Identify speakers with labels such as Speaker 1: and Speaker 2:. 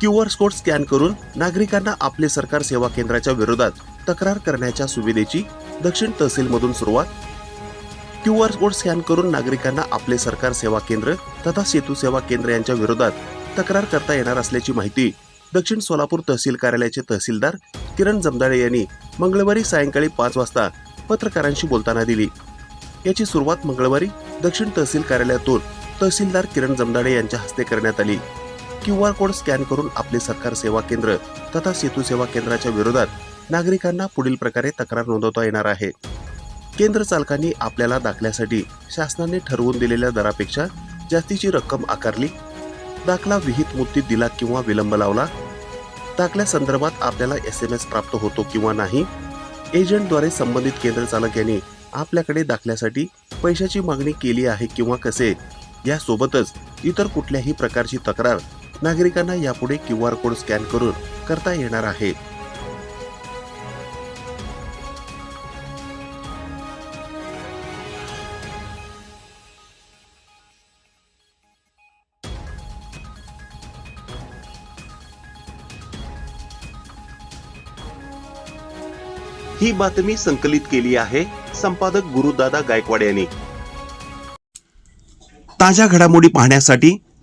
Speaker 1: Q R code scan करून नागरिकांना आपले सरकार सेवा केंद्राच्या विरोधात तक्रार करण्याच्या सुविधेची दक्षिण तहसीलमधून सुरुवात. क्यू आर कोड स्कॅन करून नागरिकांना आपले सरकार सेवा केंद्र तथा सेतू सेवा केंद्र यांच्या विरोधात तक्रार करता येणार असल्याची माहिती दक्षिण सोलापूर तहसील कार्यालयाचे तहसीलदार किरण जमदाडे यांनी मंगळवारी सायंकाळी पाच वाजता पत्रकारांशी बोलताना दिली. याची सुरुवात मंगळवारी दक्षिण तहसील कार्यालयातून तहसीलदार किरण जमदाडे यांच्या हस्ते करण्यात आली. क्यू आर कोड स्कॅन करून आपले सरकार सेवा केंद्र तथा सेतू सेवा केंद्राच्या विरोधात नागरिकांना पुढील प्रकारे तक्रार नोंदवता येणार आहे. केंद्र चालकांनी आपल्याला दाखल्यासाठी शासनाने ठरवून दिलेल्या दरापेक्षा जास्तीची रक्कम आकारली दाखला विहित मुद्दीत दिला किंवा विलंब लावला दाखल्या संदर्भात आपल्याला एस एम एस प्राप्त होतो किंवा नाही एजंटद्वारे संबंधित केंद्र चालक यांनी आपल्याकडे दाखल्यासाठी पैशाची मागणी केली आहे किंवा कसे यासोबतच इतर कुठल्याही प्रकारची तक्रार नागरिकांना यापुढे क्यू आर कोड स्कॅन करून करता येणार आहे. ही बातमी संकलित केली आहे संपादक गुरुदादा गायकवाड यांनी. ताज्या घडामोडी पाहण्यासाठी